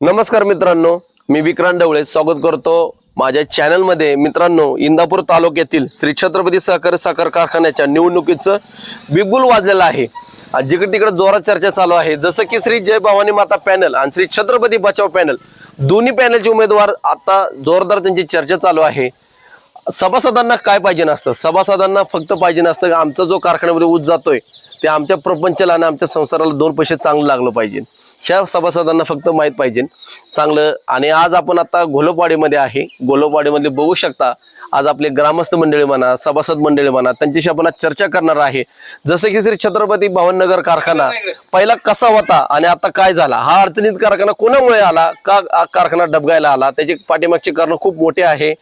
नमस्कार मित्रांनो मी विक्रांत डवळे स्वागत करतो माझ्या चॅनलमध्ये. मित्रांनो इंदापूर तालुक्यातील श्री छत्रपती सहकारी साखर कारखान्याच्या निवडणुकीचं बिगुल वाजलेलं आहे. जिकडे तिकडे जोरात चर्चा चालू आहे. जसं की श्री जय भवानी माता पॅनल आणि श्री छत्रपती बचाव पॅनल दोन्ही पॅनलचे उमेदवार आता जोरदार त्यांची चर्चा चालू आहे. सभासदांना काय पाहिजे नसतं? सभासदांना फक्त पाहिजे नसतं आमचा जो कारखान्यामध्ये ऊस जातोय ते आमच्या प्रपंचाला आणि आमच्या संसाराला दोन पैसे चांगलं लागलं पाहिजे. ह्या सभासदांना फक्त माहीत पाहिजे. चांगलं आणि आज आपण आता घोलपवाडीमध्ये आहे. घोलपवाडीमध्ये बघू शकता आज आपले ग्रामस्थ मंडळी म्हणा सभासद मंडळी म्हणा त्यांच्याशी आपण आज चर्चा करणार आहे. जसं की श्री छत्रपती भवननगर कारखाना पहिला कसा होता आणि आता काय झाला? हा अडचणीत कारखाना कोणामुळे आला? का कारखाना डबगायला आला? त्याची पाठीमागची कारण खूप मोठे आहे.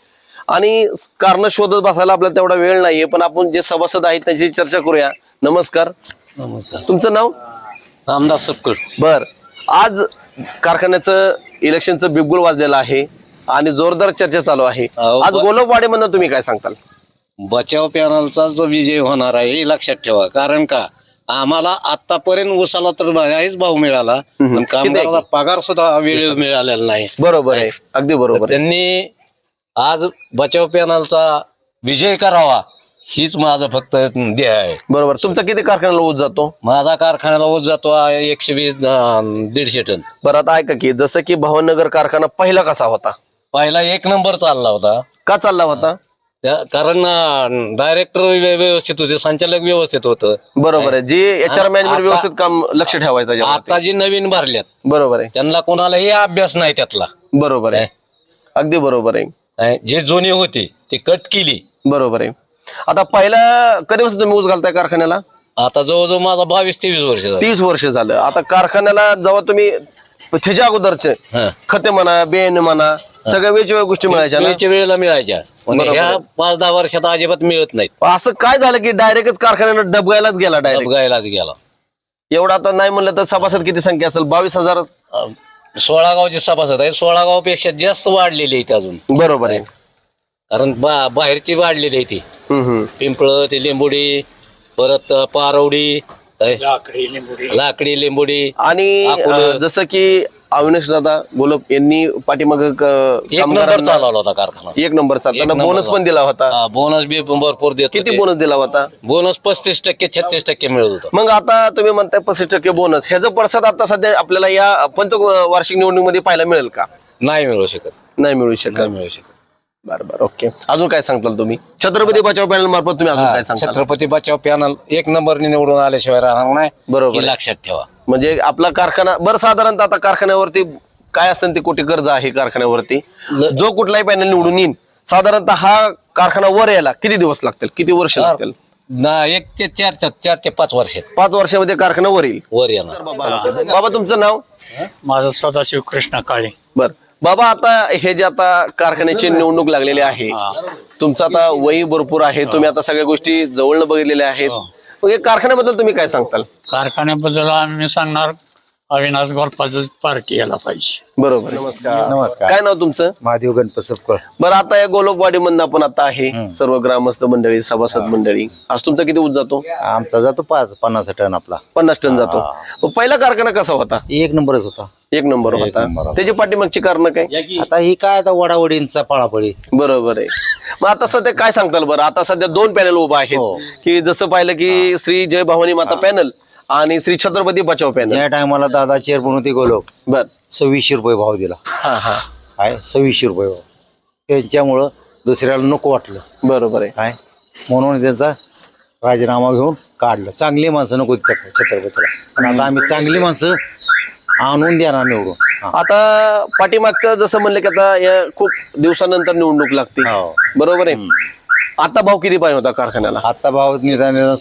आणि कारण शोधत बसायला आपल्याला तेवढा वेळ नाहीये पण आपण जे सभासद आहेत त्यांची चर्चा करूया. नमस्कार. नमस्कार. तुमचं नाव? रामदास सपकड बर. आज कारखान्याचं इलेक्शनचं बिगुल वाजलेलं आहे आणि जोरदार चर्चा चालू आहे. आज ब- गोलपवाडीमधनं तुम्ही काय सांगताल? बचाव पॅनलचा जो विजय होणार आहे हे लक्षात ठेवा. कारण का? आम्हाला आतापर्यंत उसाला तर काहीच भाव मिळाला. पण कामगाराला? पगार सुद्धा वेळ मिळालेला नाही. बरोबर आहे. अगदी बरोबर त्यांनी आज बचाव पॅनलचा विजय करावा. हीच माझं फक्त ध्येय आहे. बरोबर. तुमचा किती कारखान्याला ऊस जातो? माझा कारखान्याला ऊस जातो एकशे वीस अं, दीडशे टन. बरं आता ऐका की जसं की भवननगर कारखाना पहिला कसा होता? पहिला एक नंबर चालला होता. का चालला होता? त्या- कारण डायरेक्टर व्यवस्थित होते संचालक व्यवस्थित होतं. बरोबर आहे. जी एच आर आता- मॅनेजमेंट व्यवस्थित काम लक्ष ठेवायचं. आता जी नवीन भरल्यात बरोबर आहे. त्यांना कोणालाही अभ्यास नाही त्यातला. बरोबर आहे. अगदी बरोबर आहे. अं, जे जुने होते ते कट केली. बरोबर आहे. आता पहिला कधीपासून तुम्ही ऊस घालताय कारखान्याला? आता जवळजवळ माझा बावीस तेवीस वर्ष झालं. तीस वर्ष झालं. आता कारखान्याला जेव्हा तुम्ही त्याच्या अगोदरचे हं. खते म्हणा बेन म्हणा सगळ्या वेगवेगळ्या गोष्टी मिळायच्या ना? वेळच्या वेळेला मिळायच्या. पण बरोबर ह्या. पाच दहा वर्षात अजिबात मिळत नाहीत. असं काय झालं की डायरेक्टच कारखान्यानं डबगायलाच गेला डायरेक्ट? गेला. एवढा आता नाही म्हणलं तर सभासद किती संख्या असेल? बावीस हजार? अं, सोळा गावचे सभासद आहे. सोळा गावपेक्षा जास्त वाढलेली आहे ती अजून. बरोबर आहे. कारण बा बाहेरची वाढलेली आहे ती. पिंपळ ते लिंबोडी परत पारवडी काय? लाकडी लिंबोडी. आणि अकोलं. जसं की अविनाश दादा गोलप यांनी पाठीमाग एक नंबर चालवला होता कारखाना. एक नंबर त्यांना बोनस पण दिला होता. हा, बोनस बी भरपूर देत किती होते. बोनस दिला होता? बोनस पस्तीस टक्के छत्तीस टक्के मिळत होता. मग आता तुम्ही म्हणताय पस्तीस टक्के बोनस ह्याचा पडसाद आता सध्या आपल्याला या पंच वार्षिक निवडणुकीमध्ये पाहायला मिळेल का? नाही मिळू शकत. नाही मिळू नाही शकत मिळू शकत. बरं बरं. ओके. अजून काय सांगताल तुम्ही? छत्रपती बचाव पॅनल मार्फत तुम्ही अजून काय सांगताल? छत्रपती बचाव पॅनल एक नंबरने निवडून आल्याशिवाय राहणार नाही. बरोबर हे. लक्षात ठेवा. म्हणजे आपला कारखाना बरं साधारणतः आता कारखान्यावरती काय असेल ते कोटी कर्ज आहे कारखान्यावरती? जो कुठलाही पॅनल निवडून येईल साधारणतः हा कारखाना वर यायला किती दिवस लागतील? किती वर्ष लागतील? ना एक ते चार चार ते पाच वर्षात पाच वर्षामध्ये कारखाना वर येईल. वर येणार. बाबा तुमचं नाव? माझं सदाशिव कृष्ण काळे. बर. बाबा आता हे जे आता कारखान्याची निवडणूक लागलेली आहे तुमचं आता वय भरपूर आहे तुम्ही आता सगळ्या गोष्टी जवळनं बघितलेल्या आहेत. हो. मग कारखान्याबद्दल तुम्ही काय सांगताल? कारखान्याबद्दल आम्ही सांगणार अविनाश गोल्पाचं पार्टी यायला पाहिजे. बरोबर. नमस्कार. नमस्कार. काय नाव तुमचं? महादेव गणपत सपकळ. बरं आता या गोलोकवाडी मधनं आपण आता आहे सर्व ग्रामस्थ मंडळी सभासद मंडळी. आज तुमचा किती ऊस जातो? आमचा जातो पाच पन्नास टन आपला. पन्नास टन जातो. मग पहिला कारखाना कसा होता? एक नंबरच होता. एक नंबर एक होता. नंबर होता. त्याची पाठीमागची कारण काय? आता ही काय आता वडावडींचा पळापळी. बरोबर आहे. मग आता सध्या काय सांगताल बरं? आता सध्या दोन पॅनल उभा आहेत. हो. की जसं पाहिलं की श्री जय भवानी माता पॅनल आणि श्री छत्रपती बचाव पॅनल. या टायमाला दादा चेअरमन होते गोलोक. बर. सव्वीसशे रुपये भाव दिला. हा हा. काय? सव्वीसशे रुपये भाव. त्यांच्यामुळं दुसऱ्याला नको वाटलं. बरोबर आहे. काय? म्हणून त्यांचा राजीनामा घेऊन काढलं. चांगली माणसं नको छत्रपतीला. आता आम्ही चांगली माणसं आणून देणार निवडून. हा. आता पाठीमागचं जसं म्हणलं की आता या खूप दिवसानंतर निवडणूक लागते. हो. बरोबर आहे? आता भाव किती पाहिजे होता कारखान्याला? आता भाव निदान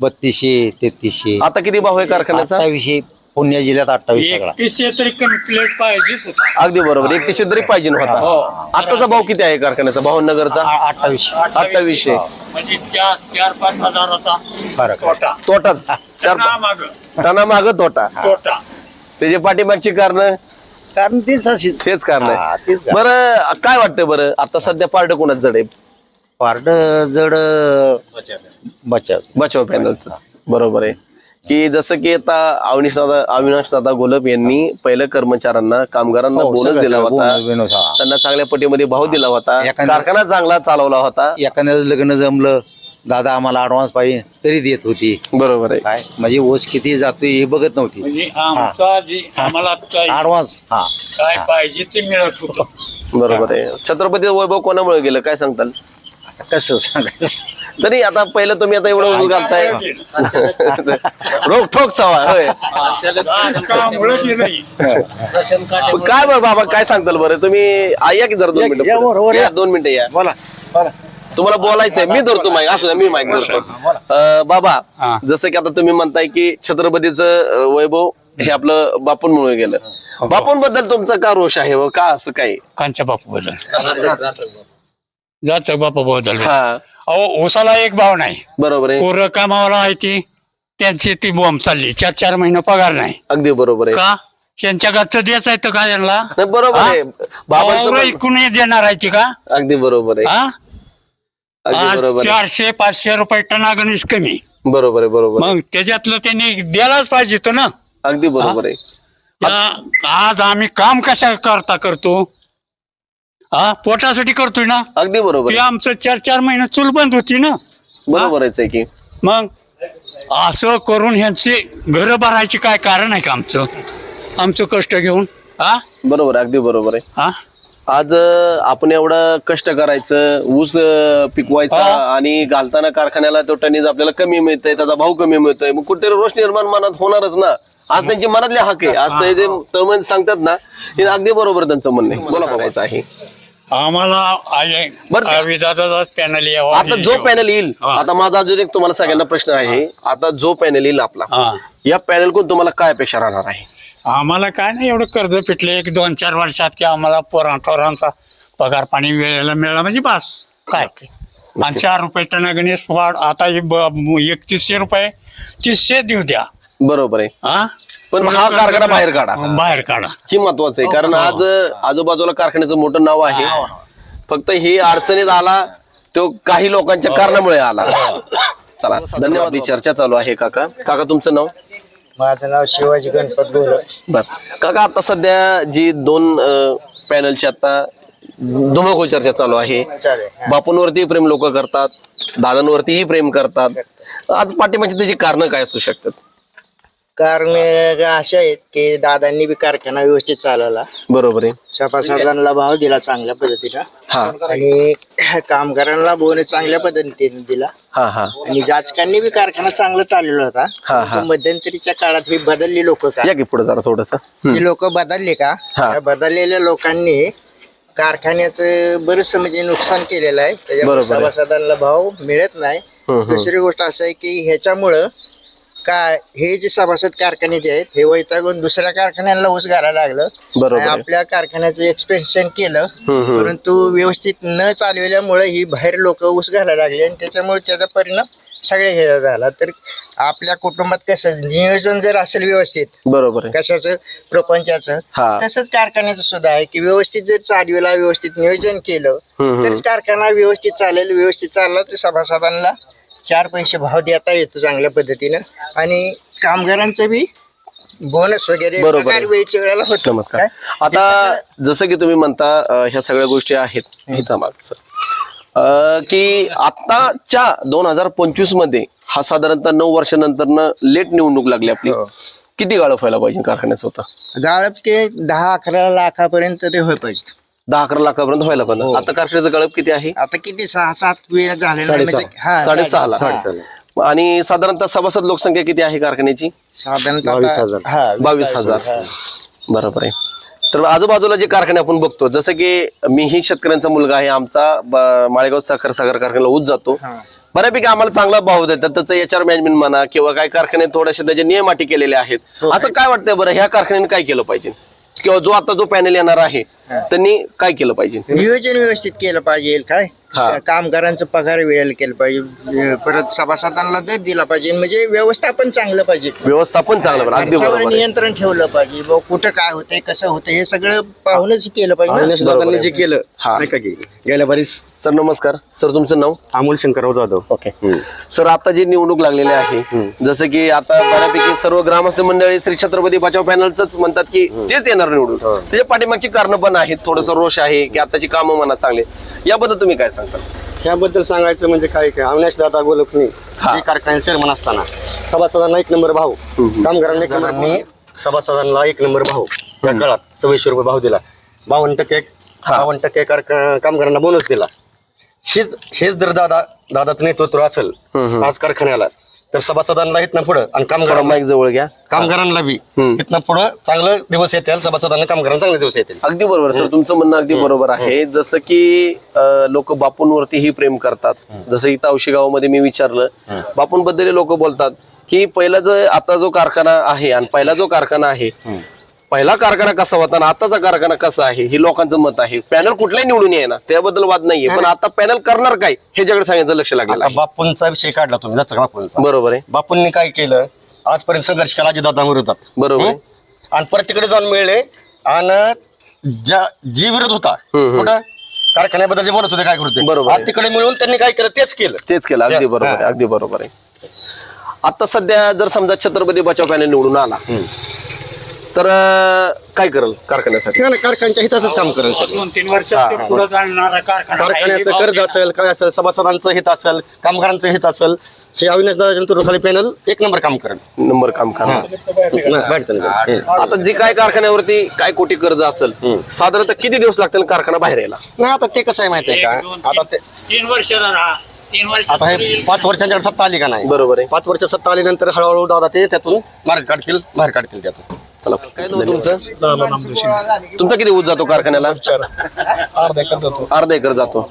बत्तीसशे तेहतीसशे. आता किती भाव आहे कारखान्याचा? अठ्ठावीसशे पुणे जिल्ह्यात अठ्ठावीस सगळा. एकतीसशे तरी कंप्लीट पाहिजेच होता. अगदी बरोबर. एकतीसशे तरी पाहिजे होता. आताचा भाव किती आहे कारखान्याचा? भावनगरचा आ- अठ्ठावीसशे. अठ्ठावीसशे. म्हणजे चार चार पाच हजाराचा फरक आहे. तोटा. तोटाच. चार माग टना माग तोटा. तोटा. त्याची पाठीमागची कारण? कारण तीच अशीच. तेच कारण. हा, आहे तेच कारण. बरं काय वाटतंय बरं? आता सध्या पार्ट कोणाच जड आहे? पारड जड बचाव. बचाव. पॅनलचं बरोबर आहे. की जसं की आता अविनाश दादा अविनाश दादा गोलप यांनी पहिलं कर्मचाऱ्यांना कामगारांना हो, बोनस सगळं- दिला सगळं होता. bonus- bonus, हा. त्यांना चांगल्या पटीमध्ये भाव दिला होता. एखाद्या- कारखाना चांगला चालवला होता. एखाद्याचं लग्न जमलं. दादा आम्हाला ऍडव्हान्स पाहिजे तरी देत होती. बरोबर आहे. काय? म्हणजे ओस किती जातोय हे बघत नव्हती. म्हणजे आमचा जी आम्हाला आता ऍडव्हान्स हा. काय पाहिजे ते मिळत होतं. बरोबर आहे. छत्रपती वैभव कोणामुळे गेलं? काय सांगताल? आता कसं सांगायचं? तरी आता पहिलं तुम्ही आता एवढं उभं घालताय रोख ठोक सवा होय. राजकारणामुळे काय बरं बाबा काय सांगताल बरं? तुम्ही आ, या की जरा दोन या- मिनिटं. या. दोन मिनिटं या. बोला बोला. तुम्हाला बोलायचंय. मी धरतो माईक असू मी माईक धरतो. बाबा. जसं की आता तुम्ही म्हणताय की छत्रपतीचं वैभव हे आपलं बापूंमुळे गेलं. हो. बापूंबद्दल तुमचा का रोष आहे व का असं काय कांच्या बापू बदल जात बापू बदल हा. अहो उसाला एक भाव नाही. बरोबर आहे. पोरं कामाला आहे ती. त्यांची ती बॉम्ब चालली. चार चार महिने पगार नाही. अगदी बरोबर आहे. का? यांच्या घरचं द्यायचं आहे तर का यांना? नाही, बरोबर हा? आहे. पण- इकून देणार आहे ती का? अगदी बरोबर आहे. हा? अगदी आज बरोबर आहे. चारशे पाचशे रुपये टना गणेश कमी. बरोबर आहे बरोबर आहे. मग त्याच्यातलं त्यांनी द्यायलाच पाहिजे तो ना? अगदी बरोबर आहे. आज आम्ही काम कशा करता करतो? हा? पोटासाठी करतोय ना? अगदी बरोबर ते आहे. आमचं चार चार महिने चूल बंद होती ना? बरोबरच आहे की मग असं करून ह्यांचे घर भरायचे काय कारण आहे का आमचं? आमचं कष्ट घेऊन हा? बरोबर अगदी बरोबर आहे. हा? आज अं, आपण एवढं कष्ट करायचं ऊस अं, पिकवायचा. आणि घालताना कारखान्याला तो टनीज आपल्याला कमी मिळतंय त्याचा भाव कमी मिळतोय. मग कुठेतरी रोष निर्माण मनात होणारच ना. आज त्यांची मनातले हक आहे. आज ते जे तळमळ सांगतात ना हे अगदी बरोबर त्यांचं म्हणणं आहे. बोला बघायचं आहे. आम्हाला बरं. विधाताचाच पॅनल यावा आता जो पॅनल येईल हा. आता माझा अजून एक तुम्हाला सगळ्यांना प्रश्न आहे. आता जो पॅनल येईल आपला हा. या पॅनल कोण तुम्हाला काय अपेक्षा राहणार आहे? आम्हाला काय नाही एवढं कर्ज पिटले एक दोन चार वर्षात की आम्हाला पोरांथोरांचा पगार पाणी वेळेला मिळाला म्हणजे बस. काय? आणि चार रुपये टना गणेश वाढ आता हे ब- एकतीसशे रुपये तीसशे देऊ द्या. बरोबर आहे. हा? पण हा कारखाना बाहेर काढा. बाहेर काढा. ही महत्वाचं आहे. कारण आज आजूबाजूला कारखान्याचं मोठं नाव आहे. फक्त ही अडचणीत आला तो काही लोकांच्या कारणामुळे आला. चला धन्यवाद. ही चर्चा चालू आहे काका. काका तुमचं नाव? माझं नाव शिवाजी गणपत गोल बर. काका आता सध्या जी दोन पॅनलची आता धुमळखोर चर्चा चालू आहे. बापूंवरती प्रेम लोक करतात दादांवरतीही प्रेम करतात. आज पाठीमागची त्याची कारण काय असू शकतात? कारण असे आहेत की दादांनी बी कारखाना व्यवस्थित चालवला. बरोबर आहे. सभासदांना भाव दिला चांगल्या पद्धतीनं. हा. आणि कामगारांना बोनस चांगल्या पद्धतीने दिला. हा हा. आणि जाचकांनी बी कारखाना चांगला चालवला होता. हा, हा. पण मध्यंतरीच्या काळात ही बदलली लोक का? या की पुढे जरा थोडस. ही लोक बदलले का? हा. त्या बदललेल्या लोकांनी कारखान्याचं बरंच म्हणजे नुकसान केलेलं आहे. त्याच्यामुळे बरोबर आहे. सभासदांना भाव मिळत नाही. दुसरी गोष्ट असं आहे की ह्याच्यामुळं काय हे जे सभासद कारखाने जे आहेत हे वैतागून दुसऱ्या कारखान्याला ऊस घालायला लागलं बरोबर आणि आहे. आपल्या कारखान्याचं एक्सपेन्शन केलं हम्म, हम्म. परंतु व्यवस्थित न चालवल्यामुळे ही बाहेर लोक ऊस घालायला लागली आणि त्याच्यामुळे त्याचा परिणाम सगळ्या ह्याला झाला तर आपल्या कुटुंबात कसं नियोजन जर असेल व्यवस्थित बरोबर आहे कशाचं प्रपंचाचं हा तसंच कारखान्याचं सुद्धा आहे की व्यवस्थित जर चालवेला व्यवस्थित नियोजन केलं हम्म, हम्म. तरच कारखाना व्यवस्थित चालेल व्यवस्थित चालला तर सभासदांना चार पैसे भाव देता येतो चांगल्या पद्धतीनं. आणि कामगारांचं बी बोनस वगैरे बरोबर पगार. वेळच्या वेळेला होतो. नमस्कार? आता जसं की तुम्ही म्हणता अं, ह्या सगळ्या गोष्टी आहेत. अं, की आताच्या दोन हजार पंचवीसमध्ये हा साधारणतः नऊ वर्षानंतर लेट निवडणूक लागली आपली. हो. किती गाळप व्हायला पाहिजे कारखान्याचं होता? गाळप ते दहा अकरा लाखापर्यंत ते होय पाहिजे. दहा अकरा लाखापर्यंत व्हायला पाहिजे हो. आता कारखान्याचं गळप किती आहे आता किती सहा सात वेळ झालेला साडेसहा. म्हणजे हा. हा. आणि साधारणतः सभासद लोकसंख्या किती आहे कारखान्याची साधारणतः बावीस हजार. हा, बावीस हजार. हा. बरोबर आहे तर आजूबाजूला जे कारखाने आपण बघतो जसं की मीही शेतकऱ्यांचा मुलगा आहे आमचा माळेगाव साखर साखर कारखान्याला ऊस जातो हा. बऱ्यापैकी आम्हाला चांगला भाव देतात त्याचं एच आर मॅनेजमेंट म्हणा किंवा काही कारखाने थोडेसे त्याचे नियम अटी केलेले आहेत हो. असं काय वाटतंय बरं ह्या कारखान्याने काय केलं पाहिजे किंवा जो आता जो पॅनल येणार आहे त्यांनी काय केलं पाहिजे? नियोजन व्यवस्थित केलं पाहिजे काय? हा. कामगारांचं पगार वेळेला केलं पाहिजे परत सभासदांना दर दिला पाहिजे म्हणजे व्यवस्थापन चांगलं पाहिजे. व्यवस्थापन चांगलं बरं, अगदी खर्चावर बरोबर आहे. नियंत्रण ठेवलं पाहिजे बुवा कुठं काय होतंय कसं होतंय हे सगळं पाहूनच केलं पाहिजे ना. जे केलं हा. नाही का की गेल्या बारीस सर नमस्कार. सर तुमचं नाव? अमोल शंकरराव जाधव. ओके. सर आता जी निवडणूक लागलेली आहे जसं की आता बऱ्यापैकी सर्व ग्रामस्थ मंडळी श्री छत्रपती बचाव पॅनलच म्हणतात की तेच येणार निवडून. त्याच्या पाठीमागची कारण पण आहेत थोडस रोष आहे की आताची कामं मनात चांगले. याबद्दल तुम्ही काय सांगता? ह्याबद्दल सांगायचं म्हणजे काय काय? अविनाश दादा गोलकणी हा. जे कारखान्याचे चेअरमन असताना सभासदांना एक नंबर भाव कामगारांना एक नंबर मी सभासदांना एक नंबर भाव या काळात सव्वीसशे रुपये भाव दिला. बावन्न टक्के बावन्न टक्के कारखा- कामगारांना बोनस दिला. हेच हेच जर दादा दादाचं नेतृत्व असेल आज कारखान्याला तर सभासदांना इथनं पुढं आणि कामगारांना. माईक जवळ घ्या. कामगारांना बी. हम्म. इथनं पुढं चांगलं दिवस येतील सभासदांना कामगारांना चांगले दिवस येतील. अगदी बरोबर सर. तुमचं म्हणणं अगदी बरोबर आहे. जसं की लोक बापूंवरतीही प्रेम करतात. जसं इथं औशी गावामध्ये मी विचारलं बापूंबद्दल लोक बोलतात की पहिला जो आता जो कारखाना आहे आणि पहिला जो कारखाना आहे पहिला कारखाना कसा होता आणि आताचा कारखाना कसा आहे? हे लोकांचं मत आहे. पॅनल कुठलाही निवडून येणार त्याबद्दल वाद नाहीये. पण आता पॅनल करणार काय? ह्याच्याकडे सांगायचं लक्ष आहे. बापूंचा विषय काढला तुम्ही. जास्त बापूंचा बरोबर आहे. बापूंनी काय केलं? आजपर्यंत संघर्ष केला अजितदादा विरोधात बरोबर आहे. आणि परतीकडे जाऊन मिळले. आणि ज्या जी विरोध होता हम्म, हम्म. कुठं? कारखान्याबद्दल जे बोलत होते काय करते बरोबर आहे. तिकडे मिळून त्यांनी काय केलं? तेच केलं. तेच केलं. अगदी बरोबर आहे. हा. अगदी बरोबर आहे. आता सध्या जर समजा छत्रपती बचाव पॅनल निवडून आला तर अं, काय करल कारखान्यासाठी? नाही, नाही, कारखान्याच्या हिताचंच काम करेल सगळं. दोन तीन वर्षात ते पुढे चालणारा कारखाना. आहे. कारखान्याचं कर्ज असेल काय असेल सभासदांचं हित असेल कामगारांचं हित असेल हे अविनाश दादा खाली पॅनल एक नंबर काम करेल. नंबर काम नाही, बाहेर. हं. आता जे काय कारखान्यावरती काय कोटी कर्ज असेल साधारणतः किती दिवस लागतील कारखाना बाहेर यायला? नाही आता ते कसं आहे माहिती आहे एक, दोन, का आता ते तीन- तीन वर्ष राहा तीन वर्ष आता हे पाच वर्षांच्या सत्ता आली का नाही? बरोबर आहे. पाच वर्ष सत्ता आल्यानंतर हळूहळू दादा ते त्यातून मार्ग काढतील बाहेर काढतील त्यातून. चला. काय नाव तुमचं तुमचा किती ऊस जातो कारखान्याला? अर्धा एकर जातो.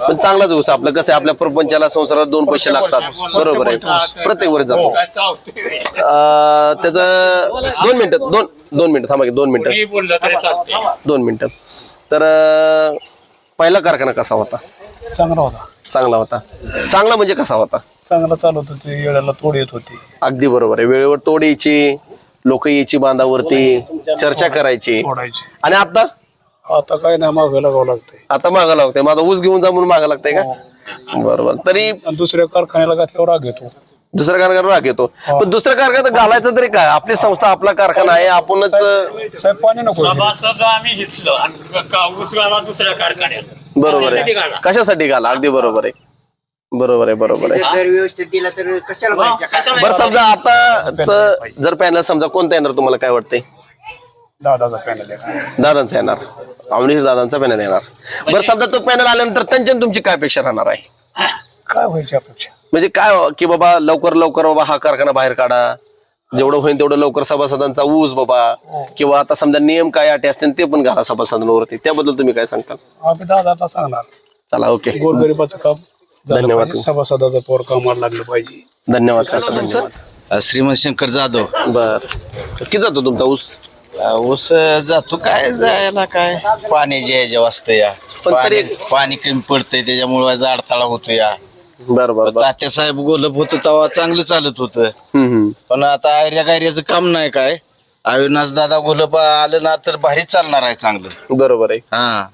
पण चांगलाच ऊस आपलं. कसं आहे आपल्या प्रपंचाला संसाराला दोन पैसे लागतात. बरोबर आहे. प्रत्येक वर्ष जातो. अं, त्याचं दोन मिनिटं दोन दोन मिनिटं. थांबा की दोन मिनिटं. मी बोललं तरी चालते दोन मिनिटं. तर अं, पहिला कारखाना कसा होता? चांगला होता. चांगला होता. चांगला म्हणजे कसा होता? चांगला चालत होते. येळाला तोड येत होती. अगदी बरोबर आहे. वेळेवर तोड यायची. लोक यायची बांधावरती चर्चा करायची. आणि आता? आता काय नाही मागं लागावं लागतंय. आता मागा लागतंय माझा ऊस घेऊन जा म्हणून मागा लागतंय का? बरोबर. तरी आणि दुसऱ्या कारखान्याला घातल्यावर राग येतो. दुसऱ्या कारखान्यात राग येतो. पण दुसऱ्या कारखान्यात घालायचं तरी काय? आपली संस्था आपला कारखाना आहे आपणच साहेब पाणी नको सभासद आम्ही हिचलो आणि का- ऊस घाला दुसऱ्या कारखान्यात. बरोबर कशासाठी आहे? कशासाठी घाला? अगदी बरोबर आहे. बरोबर आहे बरोबर आहे. जर व्यवस्थित दिला तर कशाला पाहिजे? कशाला बरं समजा आता जर पॅनल समजा कोणता येणार तुम्हाला काय वाटतंय? दादाचा पॅनल आहे दादांचा येणार. अवनीश दादांचा पॅनल येणार. बरं समजा तो पॅनल आल्यानंतर त्यांच्या तुमची काय अपेक्षा राहणार आहे? काय व्हायची अपेक्षा? म्हणजे काय हो, की बाबा लवकर लवकर बाबा हा कारखाना बाहेर काढा. जेवढं होईल तेवढं लवकर सभासदांचा ऊस बाबा. किंवा आता समजा नियम काय अटी असतील ते पण घाला सभासदांवरती. त्याबद्दल तुम्ही काय सांगता आम्ही दादाला सांगणार. चला ओके. गोरगरिबाचं काम. धन्यवाद. सभासदाचं पोर कामाला लागलं पाहिजे. धन्यवाद श्रीमंत शंकर जाधव. बर. किती जातो तुमचा ऊस? ऊस जातो. काय जायला काय? पाण्याची ह्याच्या वाजतं या. पण पाणी तरी- पाणी कमी पडतंय त्याच्यामुळे अडथळा होतो या. बर बर बर. तात्या साहेब गोलप होतं तेव्हा चांगलं चालत होतं. हम्म, हम्म. पण आता आयऱ्या गायऱ्याचं काम नाही काय? अविनाश दादा गोलप आलं ना तर भारीच चालणार आहे चांगलं. बरोबर आहे. हा.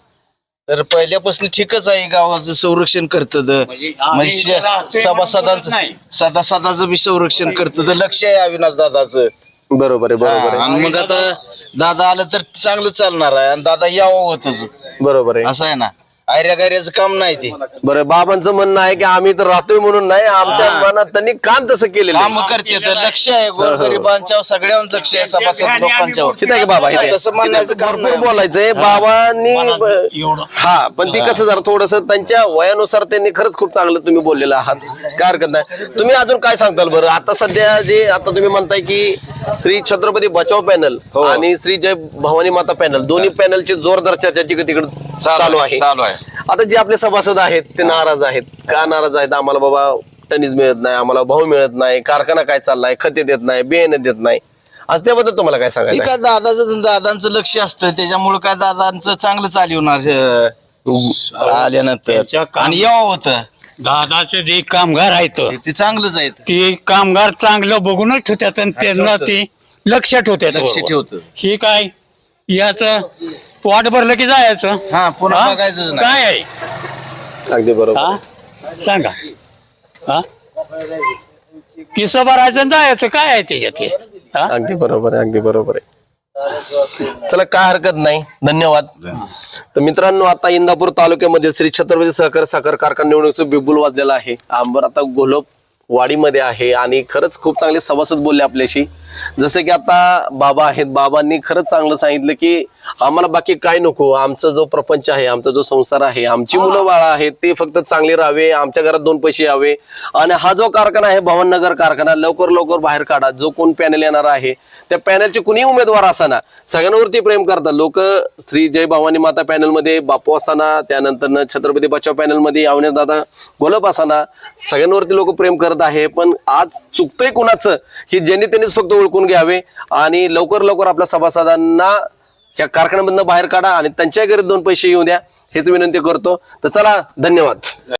तर पहिल्यापासून ठीकच आहे गावाचं संरक्षण करत म्हणजे सभासदांचं सदासदाचं बी संरक्षण करत लक्ष आहे अविनाश दादाचं. बरोबर आहे बरोबर आहे. आणि मग आता दादा आलं तर चांगलं चालणार आहे. आणि दादा यावं होतच. बरोबर आहे. असं आहे ना? आयऱ्या गायऱ्याचं काम नाही ते. बरं बाबांचं म्हणणं आहे की आम्ही तर राहतोय म्हणून नाही आमच्या मनात त्यांनी काम तसं केलेलं आहे. काम करते तर लक्ष आहे गोरगरिबांच्या सगळ्यांवर लक्ष आहे सभासद लोकांच्यावर. तिथे आहे का बाबा इथे? तसं म्हणायचं काम भरपूर नाही. बोलायचंय. बाबांनी हा पण ती कसं जरा थोडस त्यांच्या वयानुसार त्यांनी खरंच खूप चांगलं तुम्ही बोललेलं आहात. काय हरकत नाही. तुम्ही अजून काय सांगताल बरं? आता सध्या जे आता तुम्ही म्हणताय की श्री छत्रपती बचाव पॅनल आणि श्री जय भवानी माता पॅनल दोन्ही पॅनलची जोरदार चर्चा जिकडे तिकडे चालू आहे. चालू आहे. आता जे आपले सभासद आहेत ते नाराज आहेत. का नाराज आहेत? आम्हाला बाबा टनीज मिळत नाही आम्हाला भाव मिळत नाही कारखाना काय चाललाय खते देत नाही बियाणे देत नाही. आज त्याबद्दल तुम्हाला काय हे सांगायचं काय दादाचं दादांचं लक्ष असतं त्याच्यामुळे काय दादांचं चांगलं चालवणार अं, आल्यानंतर. काम- आणि यावं होतं. दादाचे जे कामगार आहेत ते चांगलंच आहे ते कामगार चांगलं बघूनच ठेवतात आणि त्यांना. ते लक्ष ठेवतात. लक्ष. ठेवतं ही काय? याच पोट भरलं की जायचं. हा पुन्हा हा? बघायचंच नाही. काय आहे? अगदी बरोबर. हा? सांगा. हा? किस्सा भरायचं आणि जायचं. काय आहे त्याच्यात हे? हा? अगदी बरोबर आहे अगदी बरोबर आहे. चला काय हरकत नाही. धन्यवाद. तर मित्रांनो आता इंदापूर तालुक्यामध्ये श्री छत्रपती सहकारी साखर कारखाना निवडणुकीचं बिबुल वाजलेलं आहे. आंबर आता गोलोप वाडीमध्ये आहे आणि खरंच खूप चांगले सभासद बोलले आपल्याशी. जसं की आता बाबा आहेत. बाबांनी खरंच चांगलं सांगितलं की आम्हाला बाकी काय नको आमचा जो प्रपंच आहे आमचा जो संसार आहे आमची मुलं बाळा आहेत ते फक्त चांगले राहावे आमच्या घरात दोन पैसे यावे. आणि हा जो कारखाना आहे भवननगर कारखाना लवकर लवकर बाहेर काढा. जो कोण पॅनल येणार आहे त्या पॅनलचे कुणीही उमेदवार असाना. सगळ्यांवरती प्रेम करतात. लोक श्री जय भवानी माता पॅनलमध्ये बापू असाना त्यानंतर छत्रपती बचाव पॅनलमध्ये अवनेर दादा गोलप असाना. सगळ्यांवरती लोक प्रेम करत आहे पण आज चुकतंय कुणाचं हे ज्यांनी त्यांनीच फक्त ओळखून घ्यावे. आणि लवकर लवकर आपल्या सभासदांना या कारखान्यामधनं बाहेर काढा आणि त्यांच्या घरी दोन पैसे येऊ द्या हेच विनंती करतो. तर चला धन्यवाद.